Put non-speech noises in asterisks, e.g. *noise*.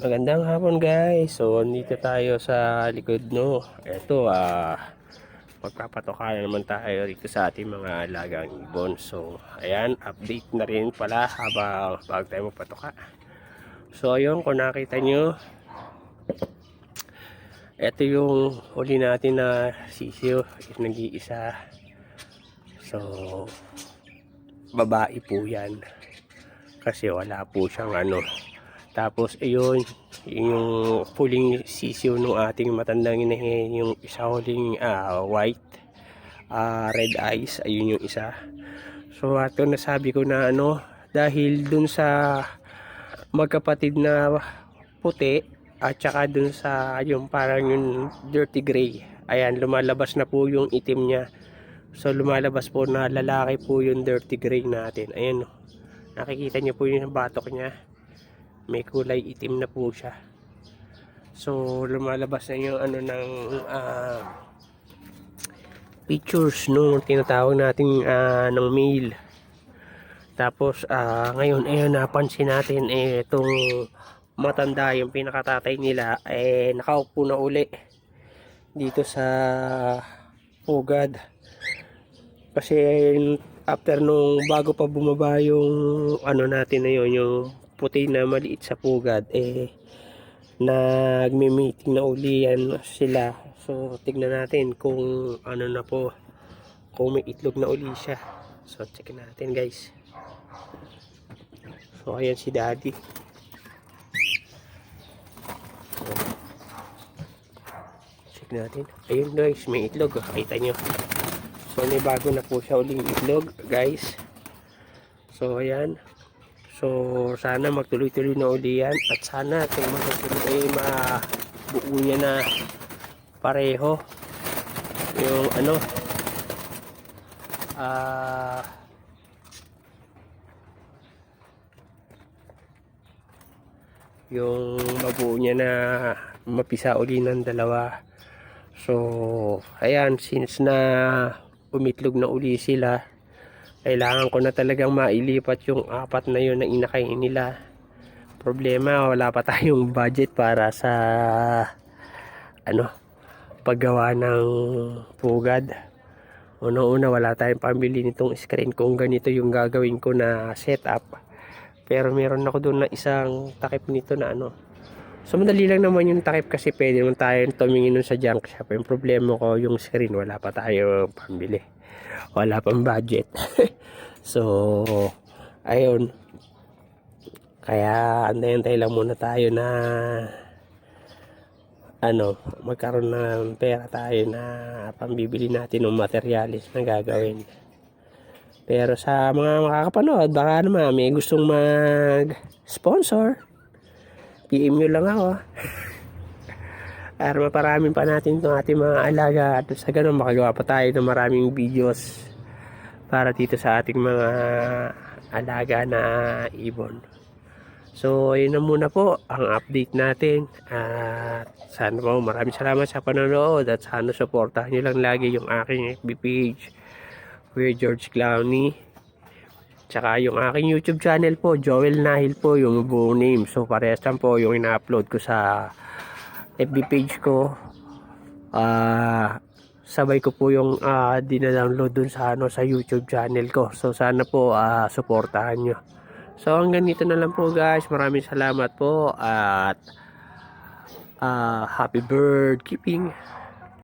Magandang hapon guys. So, nandito tayo sa likod no. Ito ah magpapatoka na naman tayo rito sa ating mga alagang ibon. So, ayan, update na rin pala habang bago tayo magpatoka. So, ayun, kung nakita nyo, ito yung huli natin na sisiyo, nag-iisa. So, babae po yan. Kasi wala po siyang ano, tapos ayun, yung puling sisiyo ng ating matandang inahin, yung isa huling ah, white, ah, red eyes, ayun yung isa. So ato nasabi ko na ano, dahil dun sa magkapatid na puti, at saka dun sa yung parang yung dirty gray, ayan, lumalabas na po yung itim niya. So lumalabas po na lalaki po yung dirty gray natin. Ayan, oh. nakikita niyo po yung batok niya may kulay itim na po siya. So lumalabas na yung ano ng ah, pictures no tinatawag natin ah, ng mail. Tapos ah, ngayon ayun napansin natin eh itong matanda yung pinakatatay nila eh nakaupo na uli dito sa pugad. Kasi after nung bago pa bumaba yung ano natin na yun yung puti na maliit sa pugad eh nagme-meeting na uli yan sila. So tignan natin kung ano na po kung may itlog na uli siya. So check natin guys. So ayan si daddy. Check natin. Ayun guys may itlog. Kita nyo. So may bago na po siya uling itlog guys. So ayan So, sana magtuloy-tuloy na uli yan. At sana itong magtuloy ay mabuo niya na pareho. Yung ano, ah, yung mabuo niya na mapisa uli ng dalawa. So, ayan, since na umitlog na uli sila, kailangan ko na talagang mailipat yung apat na yun na inakain nila. Problema wala pa *laughs* tayong budget para sa ano paggawa ng pugad. Una-una wala tayong pambili nitong screen kung ganito yung gagawin ko na setup. Pero meron ako doon na isang takip nito na ano. So madali lang naman yung takip kasi pwede naman tayo tumingin nun sa junk shop. Yung problema ko yung screen wala pa tayo pambili wala pang budget. *laughs* So ayun. Kaya antay-antay lang muna tayo na ano magkaroon ng pera tayo na pambibili natin ng materialis na gagawin. Pero sa mga makakapanood baka naman may gustong mag sponsor PM nyo lang ako *laughs* para maparamin pa natin itong ating mga alaga. At sa ganun makagawa pa tayo ng maraming videos para dito sa ating mga alaga na ibon. So yun na muna po ang update natin. At sana po maraming salamat sa panonood at sana supportahan nyo lang lagi yung aking FB page. Kuya George Clowney. Tsaka yung aking YouTube channel po Joel Nahil po yung buong name. So parehas lang po yung ina-upload ko sa FB page ko. Ah sabay ko po yung ah, dina-download dun sa ano sa YouTube channel ko. So sana po ah, suportahan nyo. So hanggang dito na lang po guys. Maraming salamat po at ah, happy bird keeping